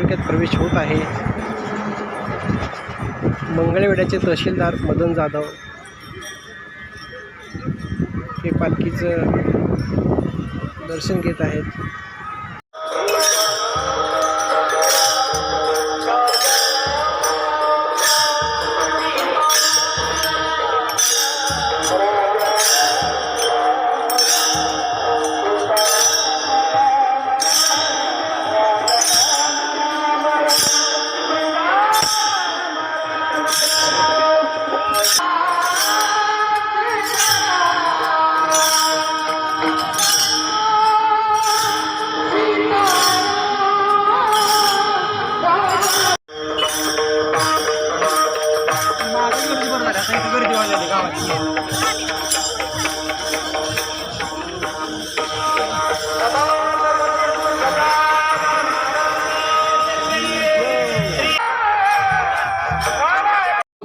तालुक्यात प्रवेश होत आहे. मंगळवेड्याचे तहसीलदार मदन जाधव. हे पालखीचं दर्शन घेत आहेत.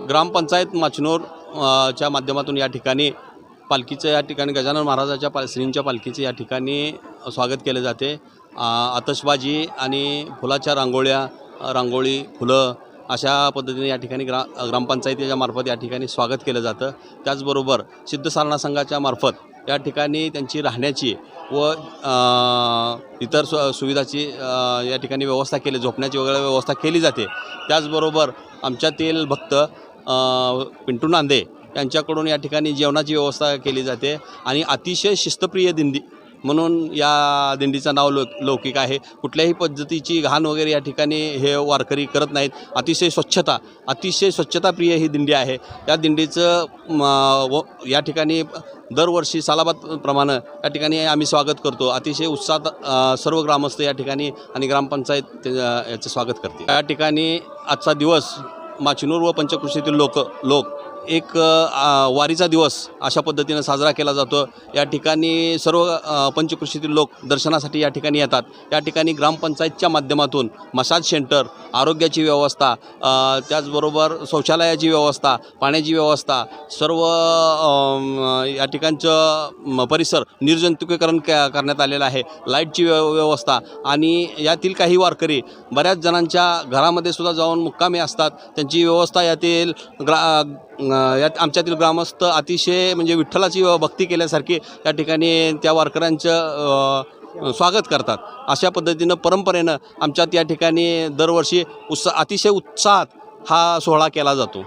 ग्रामपंचायत माचनोर च्या माध्यमातून या ठिकाणी पालखीचं या ठिकाणी गजानन महाराजाच्या पाल श्रींच्या पालखीचे या ठिकाणी स्वागत केले जाते. आतषबाजी आणि फुलाच्या रांगोळ्या रांगोळी फुलं अशा पद्धतीने या ठिकाणी ग्रा ग्रामपंचायतीच्या मार्फत या ठिकाणी स्वागत केलं जातं. त्याचबरोबर सिद्धसारणा संघाच्या मार्फत या ठिकाणी त्यांची राहण्याची व इतर सु सुविधाची या ठिकाणी व्यवस्था केली झोपण्याची वगैरे व्यवस्था केली जाते. त्याचबरोबर आमच्यातील भक्त पिंटू नांदे यांच्याकडून या ठिकाणी जेवणाची व्यवस्था केली जाते आणि अतिशय शिस्तप्रिय दिंडी म्हणून या दिंडीचं नाव लो लौकिक आहे. कुठल्याही पद्धतीची घाण वगैरे या ठिकाणी हे वारकरी करत नाहीत. अतिशय स्वच्छता अतिशय स्वच्छताप्रिय ही दिंडी आहे. या दिंडीचं व या ठिकाणी दरवर्षी सालाबादप्रमाणे या ठिकाणी आम्ही स्वागत करतो. अतिशय उत्साहात सर्व ग्रामस्थ या ठिकाणी आणि ग्रामपंचायत याचं स्वागत करते या ठिकाणी आजचा दिवस माचिनूर व पंचकृषीतील लोक लोक एक वारीचा दिवस अशा पद्धतीनं साजरा केला जातो. या ठिकाणी सर्व पंचकृषीतील लोक दर्शनासाठी या ठिकाणी येतात. या ठिकाणी ग्रामपंचायतच्या माध्यमातून मसाज सेंटर आरोग्याची व्यवस्था त्याचबरोबर शौचालयाची व्यवस्था पाण्याची व्यवस्था सर्व या ठिकाणचं परिसर निर्जंतुकीकरण क करण्यात आलेलं आहे. लाईटची व्यव व्यवस्था आणि यातील काही वारकरी बऱ्याच जणांच्या घरामध्ये सुद्धा जाऊन मुक्कामी असतात. त्यांची व्यवस्था यातील ग्रा यात आमच्यातील ग्रामस्थ अतिशय म्हणजे विठ्ठलाची भक्ती केल्यासारखी या ठिकाणी त्या वारकऱ्यांचं स्वागत करतात. अशा पद्धतीनं परंपरेनं आमच्यात या ठिकाणी दरवर्षी उत्सा अतिशय उत्साहात हा सोहळा केला जातो.